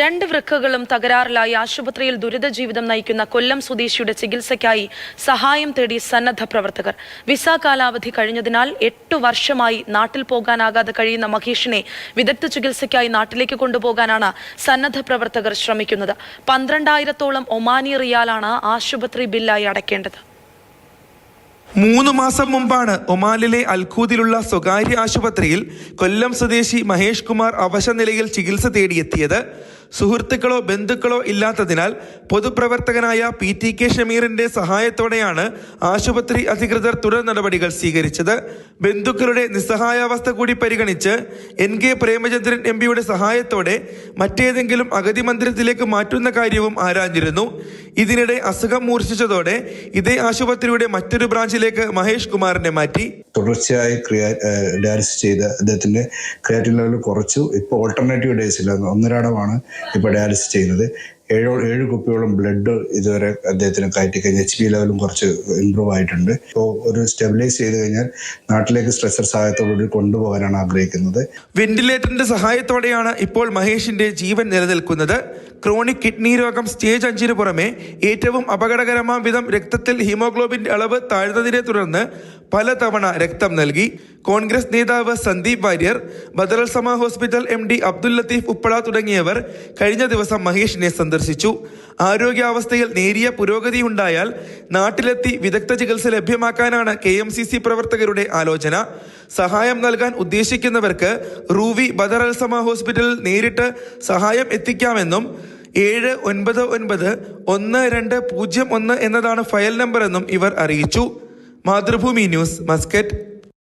രണ്ട് വൃക്കകളും തകരാറിലായി ആശുപത്രിയിൽ ദുരിത ജീവിതം നയിക്കുന്ന കൊല്ലം സ്വദേശിയുടെ ചികിത്സയ്ക്കായി സഹായം തേടി സന്നദ്ധ പ്രവർത്തകർ. വിസ കാലാവധി കഴിഞ്ഞതിനാൽ എട്ടു വർഷമായി നാട്ടിൽ പോകാനാകാതെ കഴിയുന്ന മഹേഷിനെ വിദഗ്ധ ചികിത്സയ്ക്കായി നാട്ടിലേക്ക് കൊണ്ടുപോകാനാണ് സന്നദ്ധ പ്രവർത്തകർ ശ്രമിക്കുന്നത്. പന്ത്രണ്ടായിരത്തോളം ഒമാനി റിയാലാണ് ആശുപത്രി ബില്ലായി അടയ്ക്കേണ്ടത്. മൂന്ന് മാസം മുമ്പാണ് ഒമാനിലെ അൽഖൂദിലുള്ള സ്വകാര്യ ആശുപത്രിയിൽ കൊല്ലം സ്വദേശി മഹേഷ് കുമാർ അവശനിലയിൽ ചികിത്സ തേടിയെത്തിയത്. സുഹൃത്തുക്കളോ ബന്ധുക്കളോ ഇല്ലാത്തതിനാൽ പൊതുപ്രവർത്തകനായ പി ടി കെ ഷമീറിന്റെ സഹായത്തോടെയാണ് ആശുപത്രി അധികൃതർ തുടർ നടപടികൾ സ്വീകരിച്ചത്. ബന്ധുക്കളുടെ നിസ്സഹായാവസ്ഥ കൂടി പരിഗണിച്ച് എൻ കെ പ്രേമചന്ദ്രൻ എം പിയുടെ സഹായത്തോടെ മറ്റേതെങ്കിലും അഗതി മന്ദിരത്തിലേക്ക് മാറ്റുന്ന കാര്യവും ആരാഞ്ഞിരുന്നു. ഇതിനിടെ അസുഖം മൂർച്ഛിച്ചതോടെ ഇതേ ആശുപത്രിയുടെ മറ്റൊരു ബ്രാഞ്ചിലേക്ക് മഹേഷ് കുമാറിനെ മാറ്റി. തുടർച്ചയായി ഡയാലിസിസ് ചെയ്ത അദ്ദേഹത്തിന്റെ ക്രിയാറ്റിൻ ലെവൽ കുറച്ചു. ഇപ്പോൾ ഓൾട്ടർനേറ്റീവ് ഇല്ല ഒന്നരാടമാണ് ഇപ്പോൾ ഡയാലിസിസ് ചെയ്യുന്നത്. ഏഴോ ഏഴ് കുപ്പിയോളം ബ്ലഡ് ഇതുവരെ അദ്ദേഹത്തിന് കയറ്റി കഴിഞ്ഞാൽ എച്ച് പി ലെവലും കുറച്ച് ഇമ്പ്രൂവ് ആയിട്ടുണ്ട്. ഇപ്പോൾ ഒരു സ്റ്റെബിലൈസ് ചെയ്ത് കഴിഞ്ഞാൽ നാട്ടിലേക്ക് സ്ട്രെസർ സഹായത്തോടുകൂടി കൊണ്ടുപോകാനാണ് ആഗ്രഹിക്കുന്നത്. വെന്റിലേറ്ററിന്റെ സഹായത്തോടെയാണ് ഇപ്പോൾ മഹേഷിന്റെ ജീവൻ നിലനിൽക്കുന്നത്. ക്രോണിക് കിഡ്നി രോഗം സ്റ്റേജ് അഞ്ചിന് പുറമെ ഏറ്റവും അപകടകരമാം വിധം രക്തത്തിൽ ഹീമോഗ്ലോബിന്റെ അളവ് താഴ്ന്നതിനെ തുടർന്ന് പലതവണ രക്തം നൽകി. കോൺഗ്രസ് നേതാവ് Sandeep Warrier Badr Al Sama hospital M D Abdul Latheef Uppala തുടങ്ങിയവർ കഴിഞ്ഞ ദിവസം മഹേഷിനെ സന്ദർശിച്ചു. ആരോഗ്യാവസ്ഥയിൽ നേരിയ പുരോഗതി ഉണ്ടായാൽ നാട്ടിലെത്തി വിദഗ്ധ ചികിത്സ ലഭ്യമാക്കാനാണ് കെ എം സി സി പ്രവർത്തകരുടെ ആലോചന. സഹായം നൽകാൻ ഉദ്ദേശിക്കുന്നവർക്ക് റൂവി ബദർ അൽസമ ഹോസ്പിറ്റലിൽ നേരിട്ട് സഹായം എത്തിക്കാമെന്നും ഏഴ് ഒൻപത് ഒൻപത് ഒന്ന് രണ്ട് പൂജ്യം ഒന്ന് എന്നതാണ് ഫയൽ നമ്പർ എന്നും ഇവർ അറിയിച്ചു. Mathrubhumi news Muscat.